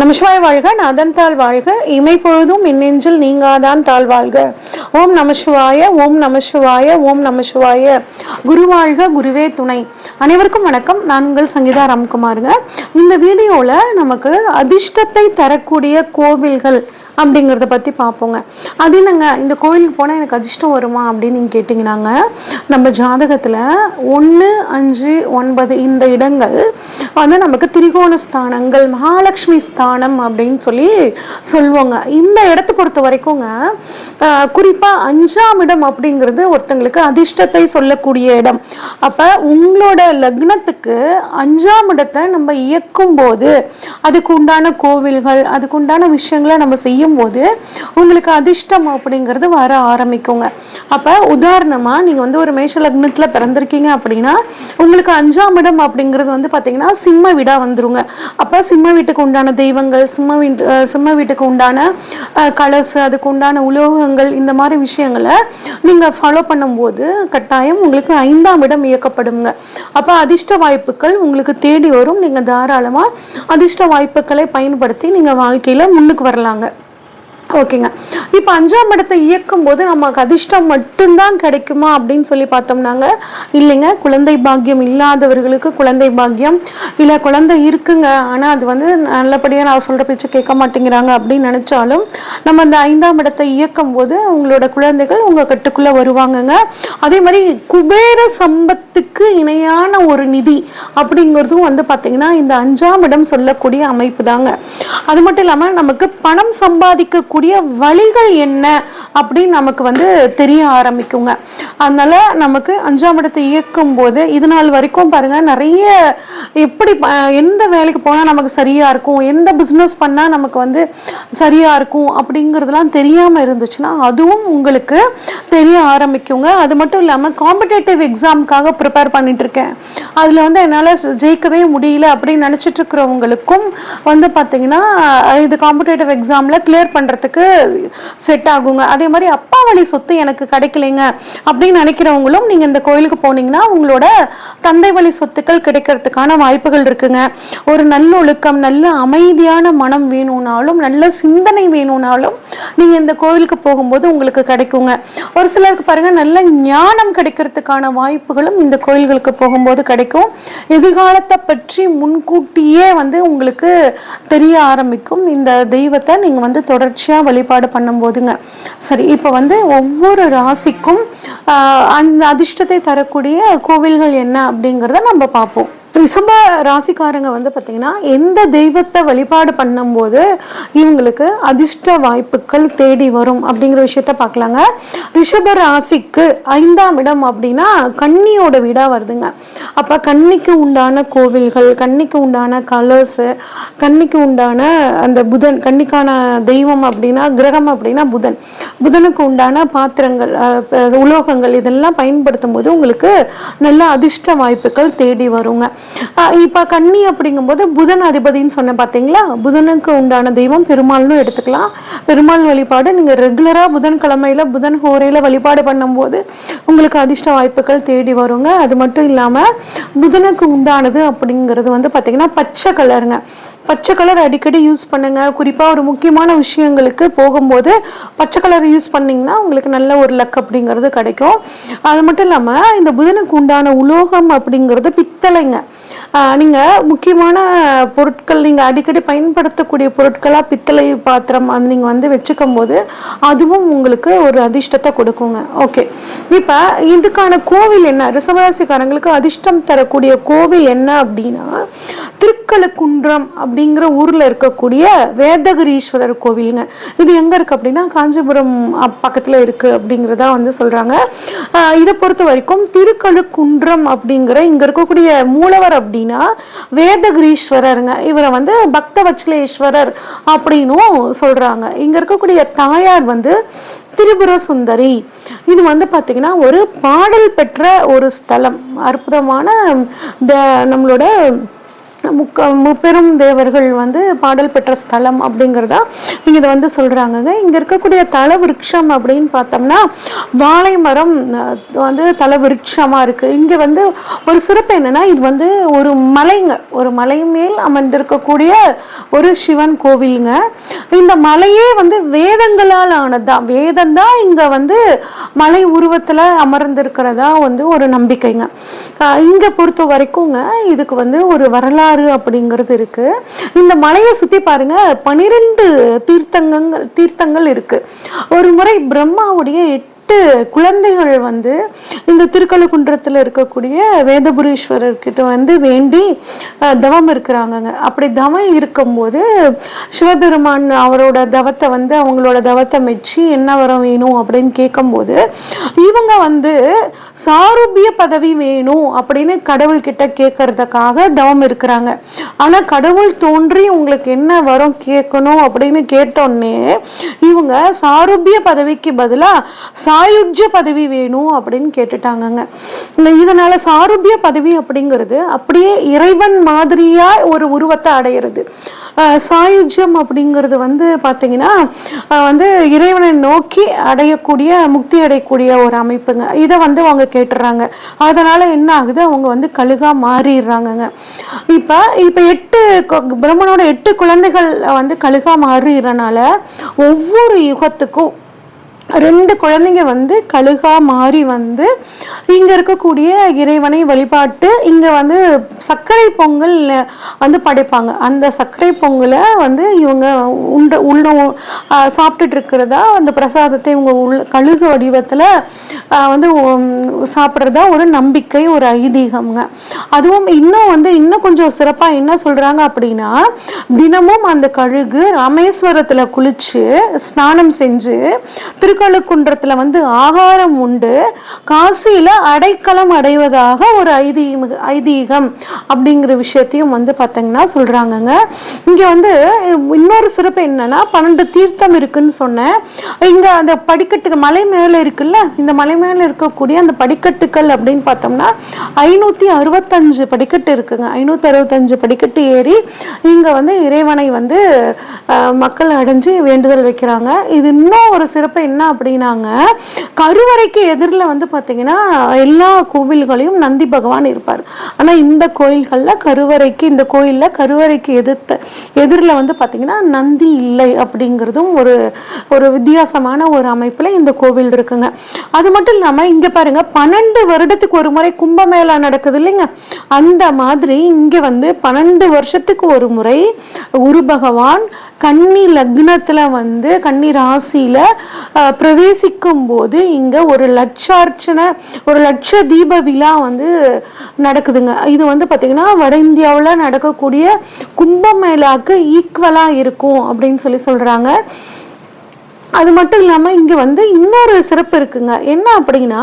நமசிவாய வாழ்க நதன் தாழ் வாழ்க. இமை பொழுதும் மின்னெஞ்சில் நீங்காதான் தாழ் வாழ்க. ஓம் நமசிவாய ஓம் நமசிவாய ஓம் நமசிவாய குரு வாழ்க குருவே துணை. அனைவருக்கும் வணக்கம். நான் உங்கள் சங்கீதா ராம்குமாருங்க. இந்த வீடியோவில் நமக்கு அதிர்ஷ்டத்தை தரக்கூடிய கோவில்கள் அப்படிங்கிறத பற்றி பார்ப்போங்க. அது என்னங்க? இந்த கோயிலுக்கு போனால் எனக்கு அதிர்ஷ்டம் வருமா அப்படின்னு நீங்கள் கேட்டிங்கன்னாங்க. நம்ம ஜாதகத்தில் ஒன்று அஞ்சு ஒன்பது இந்த இடங்கள் வந்து நமக்கு திரிகோண ஸ்தானங்கள் மகாலட்சுமி ஸ்தானம் அப்படின்னு சொல்லி சொல்லுவாங்க. இந்த இடத்த பொறுத்த வரைக்குங்க குறிப்பாக அஞ்சாம் இடம் அப்படிங்கிறது ஒருத்தங்களுக்கு அதிர்ஷ்டத்தை சொல்லக்கூடிய இடம். அப்போ உங்களோட லக்னத்துக்கு அஞ்சாம் இடத்தை நம்ம இயக்கும் போது அதுக்கு உண்டான கோவில்கள் அதுக்கு உண்டான விஷயங்களை நம்ம செய்யும் போது உங்களுக்கு அதிர்ஷ்டம் அப்படிங்கிறது வர ஆரம்பிக்குங்க. அப்போ உதாரணமாக நீங்கள் வந்து ஒரு மேஷ லக்னத்தில் பிறந்திருக்கீங்க அப்படின்னா உங்களுக்கு அஞ்சாம் இடம் அப்படிங்கிறது வந்து பார்த்தீங்கன்னா சிம்ம வீடாக வந்துருங்க. அப்போ சிம்ம வீட்டுக்கு உண்டான தெய்வங்கள் சிம்ம வீட்டு சிம்ம வீட்டுக்கு உண்டான கலர்ஸ் அதுக்கு உண்டான உலோகங்கள் இந்த மாதிரி விஷயங்களை நீங்கள் ஃபாலோ பண்ணும்போது கட்டாயம் உங்களுக்கு ஐந்தாம் இடம் இயக்கப்படுங்க. அப்போ அதிர்ஷ்ட வாய்ப்புகள் உங்களுக்கு தேடி வரும். நீங்கள் தாராளமாக அதிர்ஷ்ட வாய்ப்புகளை பயன்படுத்தி நீங்கள் வாழ்க்கையில் முன்னுக்கு வரலாங்க. ஓகேங்க. இப்போ அஞ்சாம் இடத்தை இயக்கும் போது நமக்கு அதிர்ஷ்டம் மட்டும்தான் கிடைக்குமா அப்படின்னு சொல்லி பார்த்தோம்னாங்க. இல்லைங்க. குழந்தை பாக்கியம் இல்லாதவர்களுக்கு குழந்தை பாக்கியம். இல்லை குழந்தை இருக்குங்க. ஆனால் அது வந்து நல்லபடியாக நான் சொல்கிற பேச்சு கேட்க மாட்டேங்கிறாங்க அப்படின்னு நினச்சாலும் நம்ம அந்த ஐந்தாம் இடத்தை இயக்கும் போது உங்களோட குழந்தைகள் உங்கள் கட்டுக்குள்ளே வருவாங்கங்க. அதே மாதிரி குபேர சம்பத்துக்கு இணையான ஒரு நிதி அப்படிங்கிறதும் வந்து பார்த்தீங்கன்னா இந்த அஞ்சாம் இடம் சொல்லக்கூடிய அமைப்பு தாங்க. அது மட்டும் இல்லாமல் நமக்கு பணம் சம்பாதிக்கக்கூடிய வழிகள் என்ன அப்படின்னு நமக்கு வந்து தெரிய ஆரம்பிக்குங்க. அதனால் நமக்கு அஞ்சாம் இடத்தை இயக்கும் போது இது நாள் வரைக்கும் பாருங்கள் நிறைய எப்படி எந்த வேலைக்கு போனால் நமக்கு சரியாக இருக்கும் எந்த பிஸ்னஸ் பண்ணால் நமக்கு வந்து சரியாக இருக்கும் அப்படிங்கிறதுலாம் தெரியாமல் இருந்துச்சுன்னா அதுவும் உங்களுக்கு தெரிய ஆரம்பிக்குங்க. அது மட்டும் இல்லாமல் காம்படேட்டிவ் எக்ஸாமுக்காக ப்ரிப்பேர் பண்ணிட்டு இருக்கேன் அதில் வந்து என்னால் ஜெயிக்கவே முடியல அப்படின்னு நினச்சிட்டு இருக்கிறவங்களுக்கும் வந்து பார்த்தீங்கன்னா இது காம்படேட்டிவ் எக்ஸாமில் கிளியர் பண்ணுறதுக்கு செட் ஆகுங்க. அதே மாதிரி அப்பா வழி சொத்து எனக்கு கிடைக்கலைங்க அப்படின்னு நினைக்கிறவங்களும் நீங்கள் இந்த கோயிலுக்கு போனீங்கன்னா உங்களோட தந்தை வழி சொத்துக்கள் கிடைக்கிறதுக்கான வாய்ப்புகள் இருக்குங்க. ஒரு நல்லொழுக்கம் நல்ல அமைதியான மனம் வேணும்னாலும் நல்ல சிந்தனை வேணும்னாலும் நீங்கள் இந்த கோயிலுக்கு போகும்போது உங்களுக்கு கிடைக்குங்க. ஒரு சிலருக்கு பாருங்க நல்ல ஞானம் கிடைக்கிறதுக்கான வாய்ப்புகளும் இந்த கோயில்களுக்கு போகும்போது கிடைக்கும். எதிர்காலத்தை பற்றி முன்கூட்டியே வந்து உங்களுக்கு தெரிய ஆரம்பிக்கும். இந்த தெய்வத்தை நீங்கள் வந்து தொடர்ச்சியாக வழிபாடு பண்ணும்போதுங்க சரி இப்போ வந்து ஒவ்வொரு ராசிக்கும் ஆஹ், அந்த அதிர்ஷ்டத்தை தரக்கூடிய கோவில்கள் என்ன அப்படிங்கிறத நம்ம பார்ப்போம். ரிஷப ராசிக்காரங்க வந்து பார்த்தீங்கன்னா எந்த தெய்வத்தை வழிபாடு பண்ணும்போது இவங்களுக்கு அதிர்ஷ்ட வாய்ப்புகள் தேடி வரும் அப்படிங்கிற விஷயத்த பார்க்கலாங்க. ரிஷப ராசிக்கு ஐந்தாம் இடம் அப்படின்னா கன்னியோட வீடாக வருதுங்க. அப்போ கன்னிக்கு உண்டான கோவில்கள் கன்னிக்கு உண்டான கலர்ஸு கன்னிக்கு உண்டான அந்த புதன் கன்னிக்கான தெய்வம் அப்படின்னா கிரகம் அப்படின்னா புதன். புதனுக்கு உண்டான பாத்திரங்கள் உலோகங்கள் இதெல்லாம் பயன்படுத்தும் போது உங்களுக்கு நல்ல அதிர்ஷ்ட வாய்ப்புகள் தேடி வருங்க. இப்போ கன்னி அப்படிங்கும்போது புதன் அதிபதின்னு சொன்ன பார்த்தீங்களா புதனுக்கு உண்டான தெய்வம் பெருமாள்னு எடுத்துக்கலாம். பெருமாள் வழிபாடு நீங்கள் ரெகுலராக புதன்கிழமையில் புதன் ஹோரையில் வழிபாடு பண்ணும்போது உங்களுக்கு அதிர்ஷ்ட வாய்ப்புகள் தேடி வருங்க. அது மட்டும் இல்லாமல் புதனுக்கு உண்டானது அப்படிங்கிறது வந்து பார்த்தீங்கன்னா பச்சை கலருங்க. பச்சை கலர் அடிக்கடி யூஸ் பண்ணுங்க. குறிப்பாக ஒரு முக்கியமான விஷயங்களுக்கு போகும்போது பச்சை கலர் யூஸ் பண்ணிங்கன்னா உங்களுக்கு நல்ல ஒரு லக் அப்படிங்கிறது கிடைக்கும். அது மட்டும் இல்லாமல் இந்த புதனுக்கு உண்டான உலோகம் அப்படிங்கிறது பித்தளைங்க. ஆஹ் நீங்க முக்கியமான பொருட்கள் நீங்க அடிக்கடி பயன்படுத்தக்கூடிய பொருட்களா பித்தளை பாத்திரம் அது நீங்க வந்து வச்சுக்கும் போது அதுவும் உங்களுக்கு ஒரு அதிர்ஷ்டத்தை கொடுக்குங்க. ஓகே. இப்ப இதுக்கான கோவில் என்ன? ரிசவராசிக்காரங்களுக்கு அதிர்ஷ்டம் தரக்கூடிய கோவில் என்ன அப்படின்னா திருக்கலக்குன்றம் அப்படிங்கிற ஊர்ல இருக்கக்கூடிய வேதகிரீஸ்வரர் கோவிலுங்க. இது எங்க இருக்கு அப்படின்னா காஞ்சிபுரம் அப்~ பக்கத்துல இருக்கு அப்படிங்கிறதா வந்து சொல்றாங்க. இதை பொறுத்த வரைக்கும் திருக்கழுக்குன்றம் அப்படிங்கிற இங்க இருக்கக்கூடிய மூலவர் அப்படின்னா வேதகிரீஸ்வரருங்க. இவரை வந்து பக்தவச்சலேஸ்வரர் அப்படின்னும் சொல்றாங்க. இங்க இருக்கக்கூடிய தாயார் வந்து திரிபுர சுந்தரி இது வந்து பார்த்தீங்கன்னா ஒரு பாடல் பெற்ற ஒரு ஸ்தலம். அற்புதமான இந்த நம்மளோட முக்க முப்பெரும் தேவர்கள் வந்து பாடல் பெற்ற ஸ்தலம் அப்படிங்கிறதா இங்கே இதை வந்து சொல்கிறாங்கங்க இங்கே இருக்கக்கூடிய தல விருட்சம் அப்படின்னு பார்த்தோம்னா வாழை மரம் வந்து தல இருக்குது இங்கே வந்து ஒரு சிறப்பு என்னன்னா இது வந்து ஒரு மலைங்க. ஒரு மலை மேல் அமர்ந்திருக்கக்கூடிய ஒரு சிவன் கோவிலுங்க. இந்த மலையே வந்து வேதங்களால் ஆனதுதான் வேதம் தான் இங்கே வந்து மலை உருவத்தில் அமர்ந்திருக்கிறதா வந்து ஒரு நம்பிக்கைங்க. இங்கே பொறுத்த வரைக்குங்க இதுக்கு வந்து ஒரு வரலாறு அப்படிங்கிறது இருக்கு. இந்த மலையை சுத்தி பாருங்க பனிரெண்டு தீர்த்தங்கள் தீர்த்தங்கள் இருக்கு. ஒரு முறை பிரம்மாவுடைய எட்டு குழந்தைகள் வந்து இந்த திருக்கழுக்குன்றத்தில் இருக்கக்கூடிய வேதபுரீஸ்வரர் கிட்ட வந்து வேண்டி தவம் இருக்கிறாங்கங்க. அப்படி தவம் இருக்கும்போது சிவபெருமான் அவரோட தவத்தை வந்து அவங்களோட தவத்தை மெச்சி என்ன வரம் வேணும் அப்படின்னு கேட்கும்போது இவங்க வந்து சாரூபிய பதவி வேணும் அப்படின்னு கடவுள் கிட்ட கேட்கறதுக்காக தவம் இருக்கிறாங்க. ஆனா கடவுள் தோன்றி உங்களுக்கு என்ன வரம் கேட்கணும் அப்படின்னு கேட்டோன்னே இவங்க சாரூபிய பதவிக்கு பதிலா சாயுஜ்ய பதவி வேணும் அப்படின்னு கேட்டுட்டாங்கங்க. இந்த இதனால சாருபிய பதவி அப்படிங்கிறது அப்படியே இறைவன் மாதிரியா ஒரு உருவத்தை அடையிறது. சாயுஜ்யம் அப்படிங்கிறது வந்து பார்த்தீங்கன்னா வந்து இறைவனை நோக்கி அடையக்கூடிய முக்தி அடையக்கூடிய ஒரு அமைப்புங்க. இதை வந்து அவங்க கேட்டுறாங்க. அதனால் என்ன ஆகுது? அவங்க வந்து கழுகா மாறிடுறாங்கங்க. இப்போ இப்போ எட்டு பிரம்மனோட எட்டு குழந்தைகள் வந்து கழுகா மாறிடுறனால ஒவ்வொரு யுகத்துக்கும் ரெண்டு குழந்தைங்க வந்து கழுகா மாறி வந்து இங்கே இருக்கக்கூடிய இறைவனை வழிபாட்டு இங்கே வந்து சர்க்கரை பொங்கல் வந்து படைப்பாங்க. அந்த சர்க்கரை பொங்கலை வந்து இவங்க உண்ட உள்ள சாப்பிட்டுட்டு இருக்கிறதா அந்த பிரசாதத்தை இவங்க உள்ள கழுகு வடிவத்தில் வந்து சாப்பிட்றதா ஒரு நம்பிக்கை ஒரு ஐதீகம்ங்க. அதுவும் இன்னும் வந்து இன்னும் கொஞ்சம் சிறப்பாக என்ன சொல்கிறாங்க அப்படின்னா தினமும் அந்த கழுகு ராமேஸ்வரத்தில் குளித்து ஸ்நானம் செஞ்சு திருக்கழுக்குன்றத்துல வந்து ஆகாரம் உண்டு. காசியில் அடைக்கலம் அடைவதாக ஒரு ஐதீகம் ஐதீகம் அப்படிங்கிற விஷயத்தையும் வந்து பார்த்தீங்கன்னா சொல்கிறாங்கங்க இங்கே வந்து இன்னொரு சிறப்பு என்னன்னா பன்னெண்டு தீர்த்தம் இருக்குன்னு சொன்னேன். இங்கே அந்த படிக்கட்டுக்கு மலை மேலே இருக்குல்ல இந்த மலை மேலே இருக்கக்கூடிய அந்த படிக்கட்டுகள் அப்படின்னு பார்த்தோம்னா ஐநூற்றி அறுபத்தஞ்சு படிக்கட்டு இருக்குங்க. ஐநூற்றி அறுபத்தஞ்சு படிக்கட்டு ஏறி இங்கே வந்து இறைவனை வந்து மக்கள் அடைஞ்சு வேண்டுதல் வைக்கிறாங்க. இது இன்னும் ஒரு சிறப்பு என்ன அப்படின்னாங்க. கருவறைக்கு எதிரில் வந்து பார்த்தீங்கன்னா எல்லா கோவில்களையும் நந்தி பகவான் இருப்பார். ஆனா இந்த கோயில்கள்ல கருவறைக்கு இந்த கோயில்ல கருவறைக்கு எதிர்த்த எதிரில் வந்து பார்த்தீங்கன்னா நந்தி இல்லை அப்படிங்கிறதும் ஒரு ஒரு வித்தியாசமான ஒரு அமைப்புல இந்த கோவில் இருக்குங்க. அது மட்டும் இல்லாம இங்க பாருங்க பன்னெண்டு வருடத்துக்கு ஒரு முறை கும்பமேளா நடக்குது இல்லைங்க. அந்த மாதிரி இங்க வந்து பன்னெண்டு வருஷத்துக்கு ஒரு முறை குரு பகவான் கன்னி லக்னத்துல வந்து கன்னி ராசியில் பிரவேசிக்கும் போது இங்க ஒரு லட்சார்ச்சனை ஒரு லட்ச தீப விழா வந்து நடக்குதுங்க. இது வந்து பாத்தீங்கன்னா வட இந்தியாவில் நடக்கக்கூடிய கும்பமேளாக்கு ஈக்குவலா இருக்கும் அப்படின்னு சொல்லி சொல்றாங்க. அது மட்டும் இல்லாமல் இங்கே வந்து இன்னொரு சிறப்பு இருக்குங்க. என்ன அப்படின்னா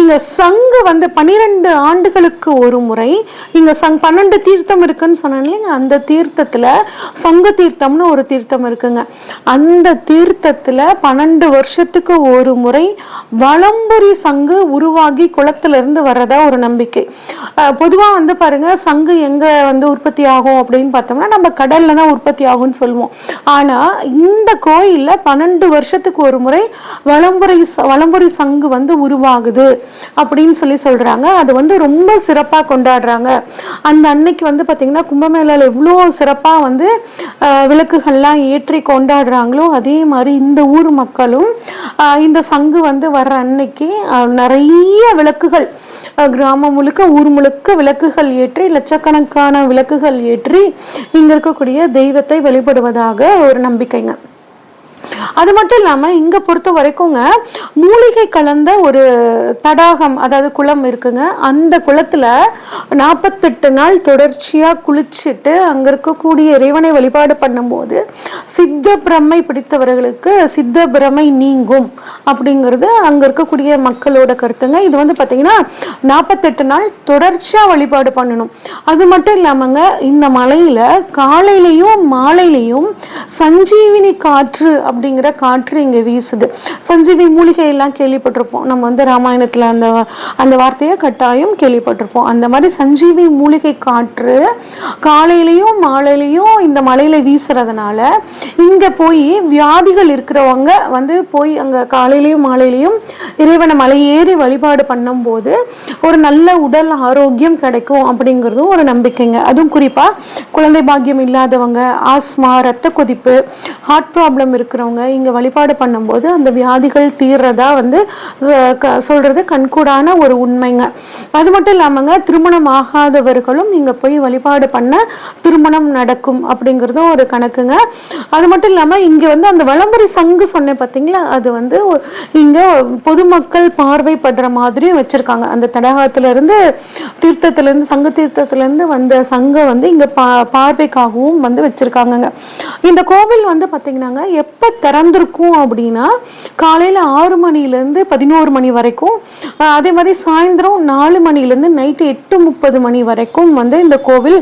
இங்கே சங்கு வந்து பன்னிரெண்டு ஆண்டுகளுக்கு ஒரு முறை இங்கே சங் பன்னெண்டு தீர்த்தம் இருக்குன்னு சொன்னேன் அந்த தீர்த்தத்தில் சங்கு தீர்த்தம்னு ஒரு தீர்த்தம் இருக்குங்க. அந்த தீர்த்தத்தில் பன்னெண்டு வருஷத்துக்கு ஒரு முறை வலம்புரி சங்கு உருவாகி குளத்திலிருந்து வர்றதா ஒரு நம்பிக்கை. பொதுவாக வந்து பாருங்க சங்கு எங்கே வந்து உற்பத்தி ஆகும் அப்படின்னு பார்த்தோம்னா நம்ம கடல்ல தான் உற்பத்தி ஆகும்னு சொல்லுவோம். ஆனால் இந்த கோயிலில் பன்னெண்டு வருஷத்துக்கு ஒரு முறை வளம்புரை வளம்புரை சங்கு வந்து உருவாகுது அப்படின்னு சொல்லி சொல்கிறாங்க அது வந்து ரொம்ப சிறப்பாக கொண்டாடுறாங்க. அந்த அன்னைக்கு வந்து பார்த்திங்கன்னா கும்பமேளாவில் எவ்வளோ சிறப்பாக வந்து விளக்குகள்லாம் ஏற்றி கொண்டாடுறாங்களோ அதே மாதிரி இந்த ஊர் மக்களும் இந்த சங்கு வந்து வர்ற அன்னைக்கு நிறைய விளக்குகள் கிராமம் முழுக்க ஊர் முழுக்க விளக்குகள் ஏற்றி லட்சக்கணக்கான விளக்குகள் ஏற்றி இங்கே இருக்கக்கூடிய தெய்வத்தை வழிபடுவதாக ஒரு நம்பிக்கைங்க. அது மட்டும் இல்லாமல் இங்கே பொறுத்த வரைக்குங்க மூலிகை கலந்த ஒரு தடாகம் அதாவது குளம் இருக்குங்க அந்த குளத்துல நாற்பத்தெட்டு நாள் தொடர்ச்சியா குளிச்சுட்டு அங்க இருக்கக்கூடிய இறைவனை வழிபாடு பண்ணும்போது சித்த பிரமை பிடித்தவர்களுக்கு சித்த பிரமை நீங்கும் அப்படிங்கிறது அங்கே இருக்கக்கூடிய மக்களோட கருத்துங்க. இது வந்து பார்த்தீங்கன்னா நாற்பத்தெட்டு நாள் தொடர்ச்சியாக வழிபாடு பண்ணணும். அது மட்டும் இல்லாமங்க இந்த மலையில காலையிலையும் மாலையிலையும் சஞ்சீவினி காற்று அப்படிங்கிற காற்று இங்கே வீசுது. சஞ்சீவி மூலிகையெல்லாம் கேள்விப்பட்டிருப்போம். நம்ம வந்து ராமாயணத்தில் அந்த அந்த வார்த்தையை கட்டாயம் கேள்விப்பட்டிருப்போம். அந்த மாதிரி சஞ்சீவி மூலிகை காற்று காலையிலையும் மாலையிலையும் இந்த மலையில் வீசுறதுனால இங்கே போய் வியாதிகள் இருக்கிறவங்க வந்து போய் அங்கே காலையிலையும் மாலையிலையும் இறைவனை மலையேறி வழிபாடு பண்ணும்போது ஒரு நல்ல உடல் ஆரோக்கியம் கிடைக்கும் அப்படிங்கிறதும் ஒரு நம்பிக்கைங்க. அதுவும் குறிப்பாக குழந்தை பாக்கியம் இல்லாதவங்க ஆஸ்மா ரத்த கொதிப்பு ஹார்ட் ப்ராப்ளம் இருக்கிற இருக்கிறவங்க இங்கே வழிபாடு பண்ணும்போது அந்த வியாதிகள் தீர்றதா வந்து சொல்கிறது சொல்றது கண்கூடான ஒரு உண்மைங்க. அது மட்டும் இல்லாமங்க திருமணம் ஆகாதவர்களும் இங்கே போய் வழிபாடு பண்ண திருமணம் நடக்கும் அப்படிங்கிறதும் ஒரு கணக்குங்க. அது மட்டும் இல்லாமல் இங்கே வந்து அந்த வலம்புரி சங்கு சொன்னேன் பார்த்தீங்களா அது வந்து இங்கே இங்க பொதுமக்கள் பார்வைப்படுற மாதிரி வச்சிருக்காங்க. அந்த தடாகத்துல இருந்து தீர்த்தத்துல இருந்து சங்க தீர்த்தத்துல இருந்து வந்த சங்கம் வந்து இங்க பா பார்வைக்காகவும் வந்து வச்சிருக்காங்கங்க. இந்த கோவில் வந்து பார்த்தீங்கன்னாங்க எப்போ திறந்திருக்கும் அப்படின்னா காலையில் ஆறு மணிலேருந்து பதினோரு மணி வரைக்கும் அதே மாதிரி சாயந்தரம் நாலு மணிலேருந்து நைட்டு எட்டு முப்பது மணி வரைக்கும் வந்து இந்த கோவில்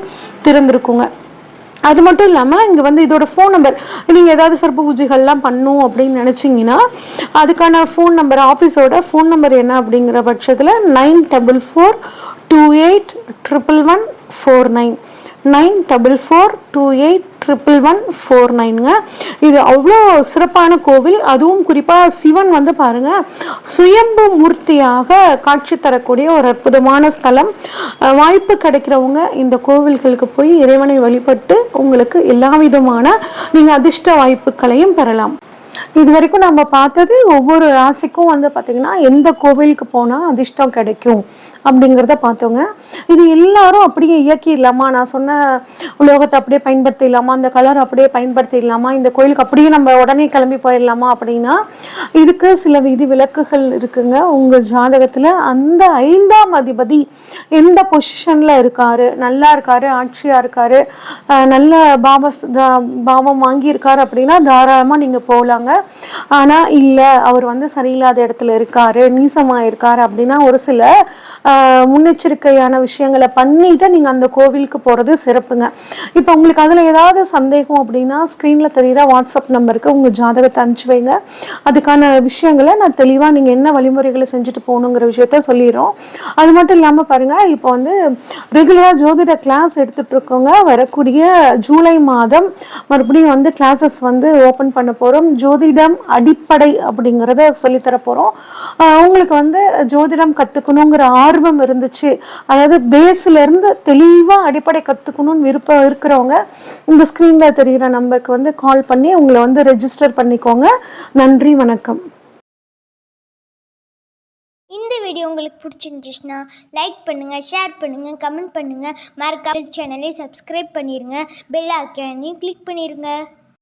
திறந்திருக்குங்க. அது மட்டும் இல்லாமல் இங்கே வந்து இதோட ஃபோன் நம்பர் நீங்கள் ஏதாவது சர்ப்ப பூஜைகள்லாம் பண்ணும் அப்படின்னு நினச்சிங்கன்னா அதுக்கான ஃபோன் நம்பர் ஆஃபீஸோட ஃபோன் நம்பர் என்ன அப்படிங்கிற பட்சத்தில் nine double four two eight triple one four nine nine double four two eight triple one four நைனுங்க இது அவ்வளோ சிறப்பான கோவில். அதுவும் குறிப்பாக சிவன் வந்து பாருங்க சுயம்பு மூர்த்தியாக காட்சி தரக்கூடிய ஒரு அற்புதமான ஸ்தலம். வாய்ப்பு கிடைக்கிறவங்க இந்த கோவில்களுக்கு போய் இறைவனை வழிபட்டு உங்களுக்கு எல்லா விதமான நீங்கள் அதிர்ஷ்ட வாய்ப்புகளையும் பெறலாம். இது வரைக்கும் நம்ம பார்த்தது ஒவ்வொரு ராசிக்கும் வந்து பார்த்தீங்கன்னா எந்த கோவிலுக்கு போனால் அதிர்ஷ்டம் கிடைக்கும்? அப்படிங்கிறத பார்த்தோங்க. இது எல்லாரும் அப்படியே இயக்கிடலாமா நான் சொன்ன உலோகத்தை அப்படியே பயன்படுத்திடலாமா அந்த கலர் அப்படியே பயன்படுத்திடலாமா இந்த கோயிலுக்கு அப்படியே நம்ம உடனே கிளம்பி போயிடலாமா அப்படின்னா இதுக்கு சில விதி விலக்குகள் இருக்குங்க. உங்கள் ஜாதகத்தில் அந்த ஐந்தாம் அதிபதி எந்த பொசிஷனில் இருக்காரு? நல்லா இருக்காரு ஆட்சியாக இருக்காரு நல்ல பாவ பாவம் வாங்கியிருக்காரு அப்படின்னா தாராளமாக நீங்கள் போகலாங்க ஆனால் இல்லை அவர் வந்து சரியில்லாத இடத்துல இருக்காரு நீசமாக இருக்காரு அப்படின்னா ஒரு சில முன்னெச்சரிக்கையான விஷயங்களை பண்ணிவிட்டு நீங்கள் அந்த கோவிலுக்கு போகிறது சிறப்புங்க. இப்போ உங்களுக்கு அதில் ஏதாவது சந்தேகம் அப்படின்னா ஸ்க்ரீனில் தெரிகிற வாட்ஸ்அப் நம்பருக்கு உங்கள் ஜாதகத்தை அனுப்பிச்சு வைங்க. அதுக்கான விஷயங்களை நான் தெளிவாக நீங்கள் என்ன வழிமுறைகளை செஞ்சுட்டு போகணுங்கிற விஷயத்த சொல்லிடுறோம். அது மட்டும் இல்லாமல் பாருங்கள் இப்போ வந்து ரெகுலராக ஜோதிட கிளாஸ் எடுத்துகிட்ருக்கோங்க வரக்கூடிய ஜூலை மாதம் மறுபடியும் வந்து கிளாஸஸ் வந்து ஓப்பன் பண்ண போகிறோம் ஜோதிடம் அடிப்படை அப்படிங்கிறத சொல்லித்தர போகிறோம் உங்களுக்கு வந்து ஜோதிடம் கற்றுக்கணுங்கிற ஆர்வம் இருந்துச்சு. அதாவது பேஸ்ல இருந்து தெளிவாக அடிப்படை கற்றுக்கணும்னு விருப்பம் இருக்கிறவங்க இந்த ஸ்க்ரீனில் தெரிகிற நம்பருக்கு வந்து கால் பண்ணி உங்களை வந்து ரெஜிஸ்டர் பண்ணிக்கோங்க. நன்றி வணக்கம். இந்த வீடியோ உங்களுக்கு பிடிச்சிருந்துச்சுன்னா லைக் பண்ணுங்கள் ஷேர் பண்ணுங்கள் கமெண்ட் பண்ணுங்கள் மறக்காம சேனலை சப்ஸ்கிரைப் பண்ணிடுங்க பெல் ஐக்கானையும் கிளிக் பண்ணிடுங்க